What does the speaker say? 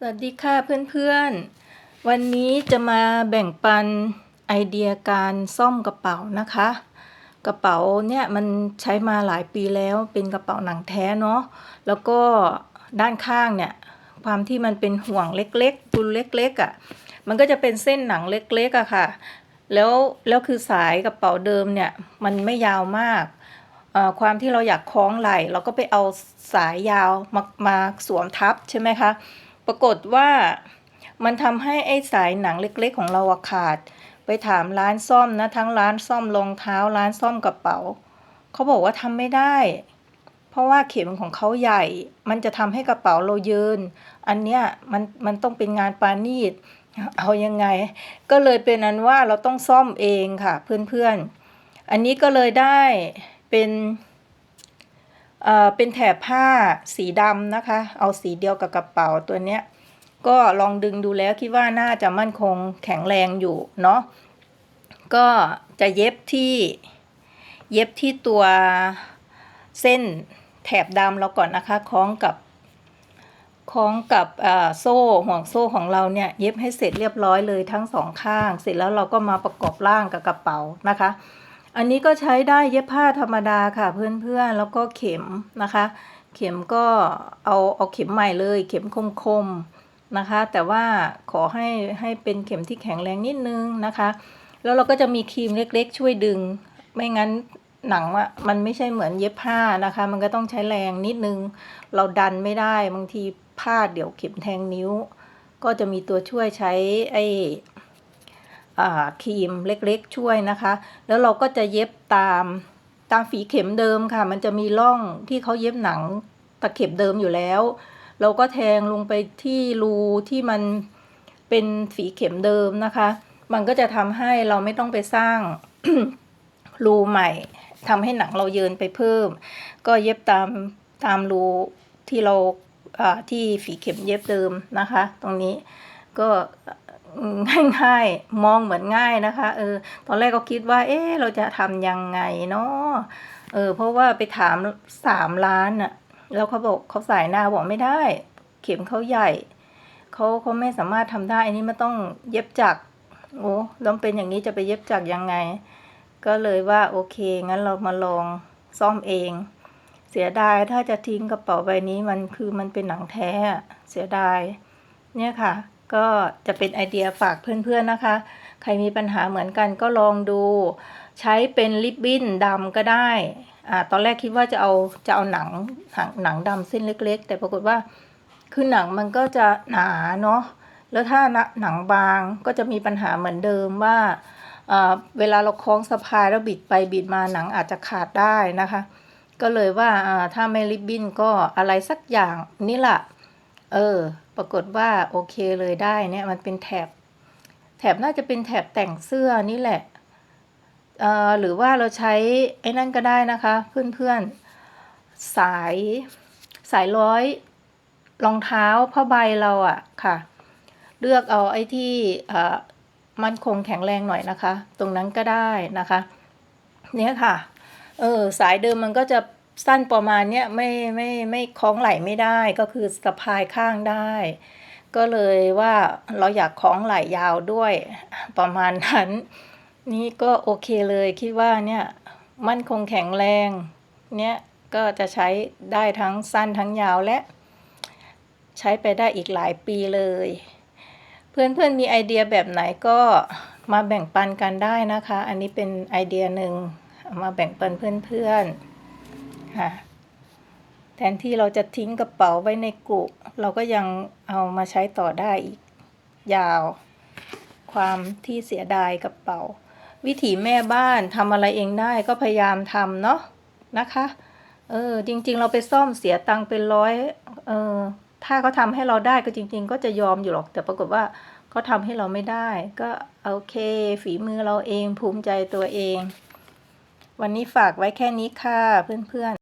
สวัสดีค่ะเพื่อนๆ วันนี้จะมาแบ่งปันไอเดียการซ่อมกระเป๋านะคะ กระเป๋าเนี่ยมันใช้มาหลายปีแล้วเป็นกระเป๋าหนังแท้เนาะแล้วก็ด้านข้างเนี่ยความที่มันเป็นห่วงเล็กๆปุนเล็กๆอะ่ะมันก็จะเป็นเส้นหนังเล็กๆอะค่ะ แล้วแล้วคือสายกระเป๋าเดิมเนี่ยมันไม่ยาวมากความที่เราอยากคล้องไหล่เราก็ไปเอาสายยาวมามาสวมทับใช่ไหมคะ ปรากฏว่ามันทำให้ไอ้สายหนังเล็กๆ ของเราขาด ไปถามร้านซ่อมนะทั้งร้านซ่อมรองเท้าร้านซ่อมกระเป๋าเขาบอกว่าทำไม่ได้ เพราะว่าเข็มของเขาใหญ่ มันจะทำให้กระเป๋าเราเยินอันเนี้ยมันมันต้องเป็นงานปานีตเอายังไง ก็เลยเป็นอันว่าเราต้องซ่อมเองค่ะเพื่อนๆ อันนี้ก็เลยได้เป็น เป็นแถบผ้าสีดำนะคะ เอาสีเดียวกับกระเป๋าตัวเนี้ย ก็ลองดึงดูแล้วคิดว่าน่าจะมั่นคงแข็งแรงอยู่เนาะ ก็จะเย็บที่เย็บที่ตัวเส้นแถบดำเราก่อนนะคะ คล้องกับคล้องกับโซ่ห่วงโซ่ของเราเนี่ยเย็บให้เสร็จเรียบร้อยเลยทั้งสองข้าง เสร็จแล้วเราก็มาประกอบร่างกับกระเป๋านะคะ อันนี้ก็ใช้ได้เย็บผ้าธรรมดาค่ะ เพื่อนๆ แล้วก็เข็มนะคะ เข็มก็เอาเอาเข็มใหม่เลย เข็มคมๆนะคะ แต่ว่าขอให้ให้เป็นเข็มที่แข็งแรงนิดนึงนะคะ แล้วเราก็จะมีครีมเล็กๆ ช่วยดึง ไม่งั้นหนังอะมันไม่ใช่เหมือนเย็บผ้านะคะ มันก็ต้องใช้แรงนิดนึง เราดันไม่ได้บางทีพลาดเดี๋ยวเข็มแทงนิ้ว ก็จะมีตัวช่วยใช้ไอ้ ครีมเล็กๆช่วยนะคะ แล้วเราก็จะเย็บตามตามฝีเข็มเดิมค่ะ มันจะมีร่องที่เขาเย็บหนังตะเข็บเดิมอยู่แล้ว เราก็แทงลงไปที่รูที่มันเป็นฝีเข็มเดิมนะคะ มันก็จะทำให้เราไม่ต้องไปสร้างรูใหม่ทำให้หนังเราเยินไปเพิ่ม ก็เย็บตามตามรูที่เราที่ฝีเข็มเย็บเดิมนะคะ ตรงนี้ก็ ง่ายๆ มองเหมือนง่ายนะคะ เออ ตอนแรกก็คิดว่า เอ๊เราจะทำยังไงเนาะเออ เพราะว่าไปถามสามล้านอะแล้วเขาบอกเขาสายหน้าบอกไม่ได้ เข็มเขาใหญ่เขาเขาไม่สามารถทำได้อันนี้มันต้องเย็บจักโอ้ต้องเป็นอย่างนี้จะไปเย็บจักยังไง ก็เลยว่าโอเค งั้นเรามาลองซ่อมเอง เสียดายถ้าจะทิ้งกระเป๋าใบนี้มันคือมันเป็นหนังแท้เสียดาย เนี่ยค่ะ ก็จะเป็นไอเดียฝากเพื่อนๆนะคะ ใครมีปัญหาเหมือนกันก็ลองดู ใช้เป็นลิปบิ้นดำก็ได้อ่าตอนแรกคิดว่าจะเอาจะเอาหนังหนังหนังดำเส้นเล็ก ๆ แต่ปรากฏว่าคือหนังมันก็จะหนาเนาะแล้วถ้าหนังบางก็จะมีปัญหาเหมือนเดิมว่าเวลาเราคล้องสะพายแล้วบิดไปบิดมาหนังอาจจะขาดได้นะคะ ก็เลยว่าถ้าไม่ริบบิ้นก็อะไรสักอย่างนี่แหละ เออ ปรากฏว่าโอเคเลยได้เนี่ยมันเป็นแถบ แถบน่าจะเป็นแถบแต่งเสื้อนี่แหละ เอ่อ หรือว่าเราใช้ไอ้นั่นก็ได้นะคะ เพื่อนๆ สายสายร้อยรองเท้าผ้าใบเราอะค่ะ เลือกเอาไอ้ที่มันคงแข็งแรงหน่อยนะคะ ตรงนั้นก็ได้นะคะ เนี่ยค่ะ เออ สายเดิมมันก็จะ สั้นประมาณเนี้ยไม่ไม่ไม่คล้องไหลไม่ได้ก็คือสะพายข้างได้ ก็เลยว่าเราอยากคล้องไหลยาวด้วยประมาณนั้น นี่ก็โอเคเลยคิดว่าเนี่ยมั่นคงแข็งแรงเนี่ยก็จะใช้ได้ทั้งสั้นทั้งยาวและ ใช้ไปได้อีกหลายปีเลย เพื่อนๆมีไอเดียแบบไหนก็มาแบ่งปันกันได้นะคะ อันนี้เป็นไอเดียหนึ่งมาแบ่งปันเพื่อนๆ ค่ะแทนที่เราจะทิ้งกระเป๋าไว้ในกุเราก็ยังเอามาใช้ต่อได้อีก ยาว ความที่เสียดายกระเป๋า วิถีแม่บ้านทำอะไรเองได้ก็พยายามทำเนาะนะคะ เออจริง ๆ เราไปซ่อมเสียตังค์เป็นร้อยเออถ้าเขาทาให้เราได้ก็จริง ๆ ก็จะยอมอยู่หรอก แต่ปรากฏว่าเขาทำให้เราไม่ได้ ก็โอเค ฝีมือเราเองภูมิใจตัวเอง วันนี้ฝากไว้แค่นี้ค่ะเพื่อนๆ